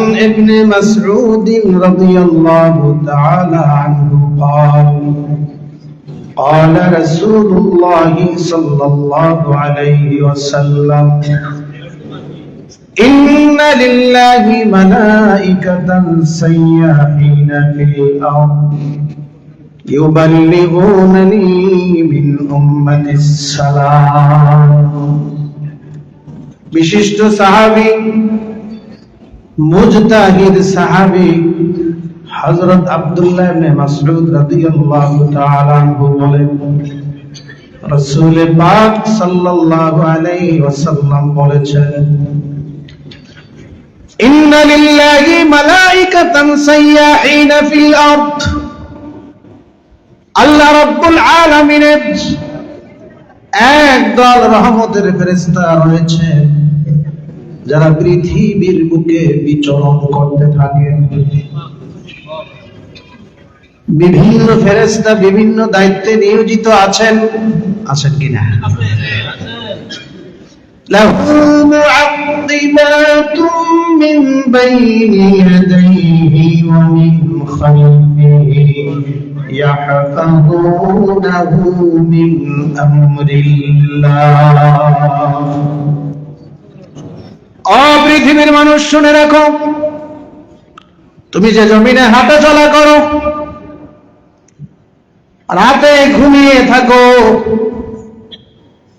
عن ابن مسعود رضي الله تعالى عنه قال قال رسول الله صلى الله عليه وسلم إن لله ملائكة سياحين في الأرض يبلغونني من أمة السلام. بششت صحابي মুজতাহিদ সাহাবী হযরত আব্দুল্লাহ ইবনে মাসউদ রাদিয়াল্লাহু তাআলা আনহু বলেন, রাসূল পাক সাল্লাল্লাহু আলাইহি ওয়াসাল্লাম বলেছেন ইন্না লিল্লাহি মালাইকাতান সাইয়াহিনা ফিল আরদ। আল্লাহ রাব্বুল আলামিনের একদল রহমতের ফেরেশতা রয়েছে। যারা পৃথিবীর বুকে বিচরণ করতে থাকেন বিভিন্ন ফেরেশতা বিভিন্ন দায়িত্বে নিয়োজিত আছেন আছেন কিনা له معقبات من بين يديه ومن خلفه يحفظونه من أمر الله ও পৃথিবীর মানুষ শুনে রাখো। তুমি যে জমিনে হাঁটা চলা করো, রাতে ঘুমিয়ে থাকো।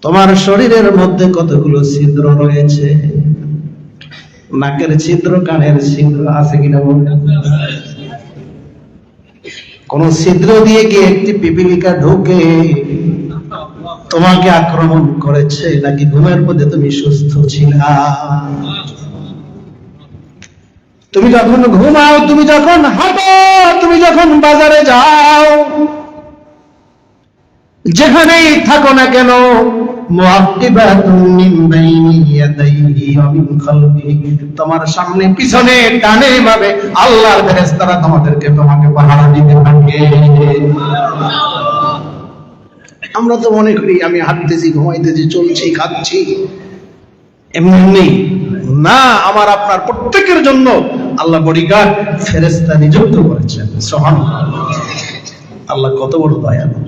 তোমার শরীরের মধ্যে কতগুলো ছিদ্র রয়েছে? নাকের ছিদ্র, কানের ছিদ্র আছে কিনা কোন ছিদ্র দিয়ে গিয়ে একটি পিপিলিকা ঢোকে? তোমাকে আক্রমণ করেছে নাকি ঘুমের মধ্যে তুমি সুস্থ ছিলা? তুমি যখন ঘুমাও, তুমি যখন হাঁটো, তুমি যখন বাজারে যাও, যেখানেই থাকো না কেন তোমার সামনে, পিছনে, ডানে ভাবে আল্লাহর ফেরেশতারা তোমাদেরকে তোমাকে পাহারা দিতে থাকে। আমরা তো মনে করি আমি হাঁটতেছি ঘুমাইতেছি চলছি খাচ্ছি। এমনি না আমার আপনার প্রত্যেকের জন্য আল্লাহ বডিগার্ড ফেরেশতা নিযুক্ত করেছেন। সুবহানাল্লাহ। আল্লাহ কত বড় দয়ালু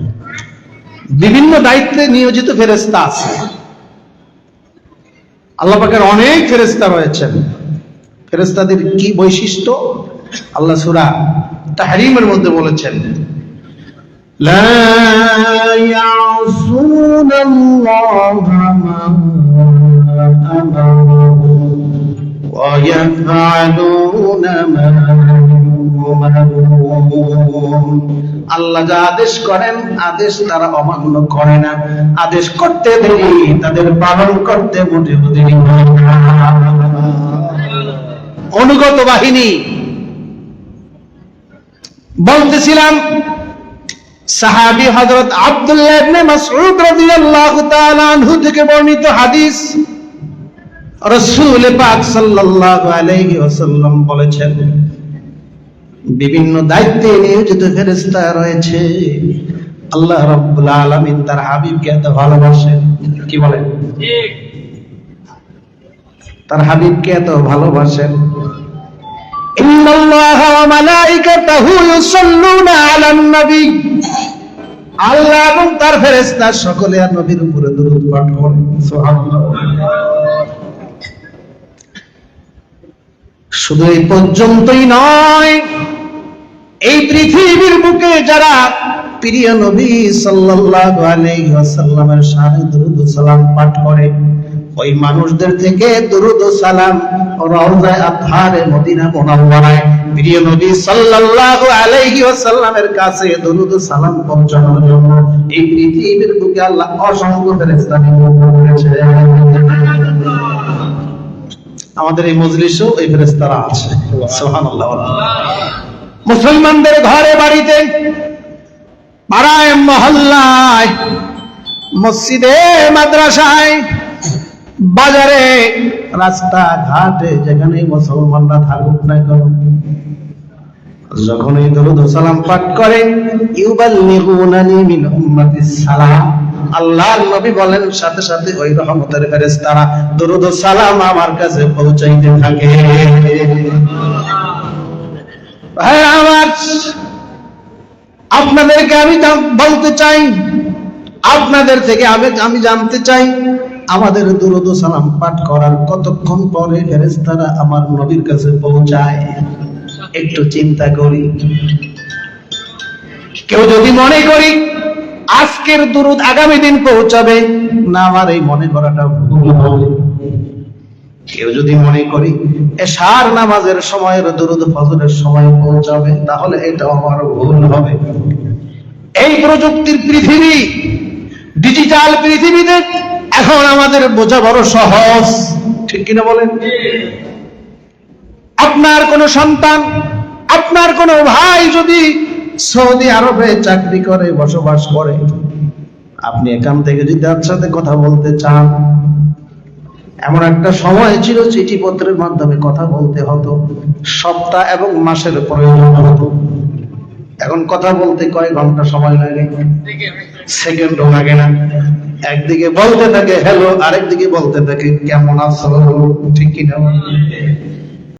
বিভিন্ন দায়িত্বে নিয়োজিত ফেরেস্তা আছে। আল্লাহ পাকের অনেক ফেরেস্তা রয়েছেন। ফেরেস্তাদের কি বৈশিষ্ট্য? আল্লাহ সুরা তাহরিমের মধ্যে বলেছেন لا يعصون الله ما أمرهم ويفعلون ما يؤمرون আল্লাহ যা আদেশ করেন আদেশ তারা অমান্য করে না আদেশ করতে দেরি তাদের পালন করতে মোটেও দেরি হয় না। অনুগত বাহিনী বলতেছিলাম সাহাবি হযরত আব্দুল্লাহ ইবনে মাসউদ রাদিয়াল্লাহু তাআলা আনহু থেকে বর্ণিত হাদিস রাসূল পাক সাল্লাল্লাহু আলাইহি ওয়াসাল্লাম বলেছেন, বিভিন্ন দায়িত্বে নিয়োজিত ফেরেশতা রয়েছে। আল্লাহ রাব্বুল আলামিন তার হাবিবকে এত ভালোবাসেন। কি বলেন? ঠিক তার হাবিবকে এত ভালোবাসেন। ইন্নাল্লাহা ওয়া মালাইকাতাহু ইউসাল্লুনা আলান নবী আল্লাহ এবং তার ফেরেস্তা সকলে আর নবীর উপরে দরুদ পাঠ করে। শুধু এই পর্যন্তই নয়, এই পৃথিবীর বুকে যারা প্রিয় নবী সাল্লাল্লাহু আলাইহি ওয়াসাল্লামের শানে দরুদ সালাম পাঠ করে ওই মানুষদের থেকে দরুদ ও সালাম রওজায়ে আতহারে মদিনা মুনাওয়ারায়। প্রিয় নবী সাল্লাল্লাহু আলাইহি ওয়াসাল্লামের কাছে দরুদ ও সালাম পৌঁছানোর জন্য এই পৃথিবীর বুকে আল্লাহ অসংখ্য ফেরেশতা নিয়োগ করেছে। আমাদের এই মজলিসেও এই ফেরেশতারা আছে। সুবহানাল্লাহ মুসলমানদের ঘরে বাড়িতে পাড়ায় মহল্লায়, মসজিদে, মাদ্রাসায় বাজারে রাস্তা ঘাটে যেখানে মুসলমানরা থাকুক না কেন যখন এই দরুদ সালাম পাঠ করে, ইউবাল্লিগুনানি মিন উম্মাতিস সালাম। আল্লাহর নবী বলেন, সাথে সাথে ওই রহমতের ফেরেশতারা দরুদ সালাম আমার কাছে পৌঁছাইতে থাকে। ভাই, আমার, আপনাদেরকে আমি বলতে চাই, আপনাদের থেকে আমি জানতে চাই আমাদের দুরুদ সালাম পাঠ করার কতক্ষণ পরে ফেরেশতারা আমার নবীর কাছে পৌঁছায়? একটু চিন্তা করি। কেউ যদি মনে করি আজকের দুরুদ আগামী দিন পৌঁছাবে, না আমার এই মনে করাটা ভুল হবে। কেউ যদি মনে করি এশার নামাজের সময়ের দুরুদ ফজরের সময় পৌঁছাবে, তাহলে এটা আমার ভুল হবে। এই প্রযুক্তির পৃথিবী ডিজিটাল পৃথিবীতে এখন আমাদের বোঝা বড় সহজ। ঠিক কিনা বলেন? আপনার কোন সন্তান, আপনার কোন ভাই যদি সৌদি আরবে চাকরি করে, বসবাস করে, আপনি এখান থেকে যদি তার সাথে কথা বলতে চান, এমন একটা সময় ছিল চিঠিপত্রের মাধ্যমে কথা বলতে হতো, সপ্তাহ এবং মাসের প্রয়োজন হতো। এখন কথা বলতে কয় ঘণ্টা সময় লাগে? সেকেন্ডও লাগে না। একদিকে বলতে থাকে হ্যালো আরেকদিকে বলতে থাকে, কেমন আছো? ঠিক কিনা?